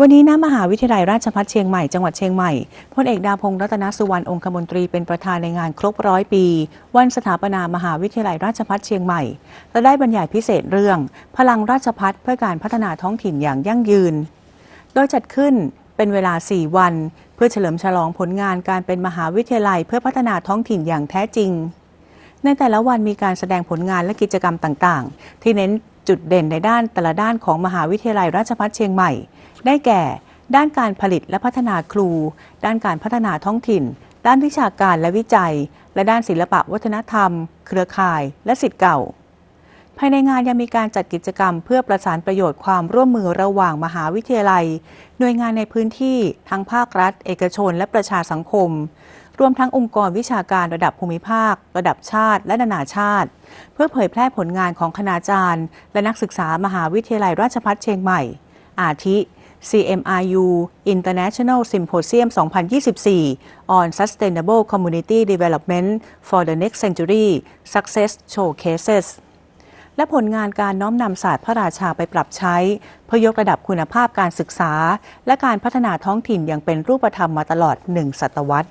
วันนี้ณมหาวิทยาลัยราชภัฏเชียงใหม่ จังหวัดเชียงใหม่ พลเอกดาพงศ์รัตนสุวรรณองคมนตรีเป็นประธานในงานครบร้อยปี วันสถาปนามหาวิทยาลัยราชภัฏเชียงใหม่และได้บรรยายพิเศษเรื่อง พลังราชภัฏเพื่อการพัฒนาท้องถิ่นอย่างยั่งยืน โดยจัดขึ้นเป็นเวลา 4 วัน เพื่อเฉลิมฉลองผลงานการเป็นมหาวิทยาลัยเพื่อพัฒนาท้องถิ่นอย่างแท้จริงในแต่ละวันมีการแสดงผลงานและกิจกรรมต่าง ๆ ที่เน้น จุดเด่นในด้านแต่ละด้านของมหาวิทยาลัยราชภัฏเชียงใหม่ ได้แก่ ด้านการผลิตและพัฒนาครู ด้านการพัฒนาท้องถิ่น ด้านวิชาการและวิจัย และด้านศิลปะวัฒนธรรม เครือข่าย และสิทธิ์เก่า ภายในงานยังมีการจัดกิจกรรม เพื่อประสานประโยชน์ความร่วมมือระหว่างมหาวิทยาลัย หน่วยงานในพื้นที่ทั้งภาครัฐ เอกชน และประชาสังคม รวมทั้งองค์กรวิชาการระดับภูมิภาค ระดับชาติ และนานาชาติ เพื่อเผยแพร่ผลงานของคณาจารย์ และนักศึกษามหาวิทยาลัยราชภัฏเชียงใหม่ อาทิ CMRU International Symposium 2024 on Sustainable Community Development for the Next Century Success Showcases และผลงานการน้อมนำศาสตร์พระราชาไปปรับใช้ เพื่อยกระดับคุณภาพการศึกษา และการพัฒนาท้องถิ่นอย่างเป็นรูปธรรมมาตลอดหนึ่งศตวรรษ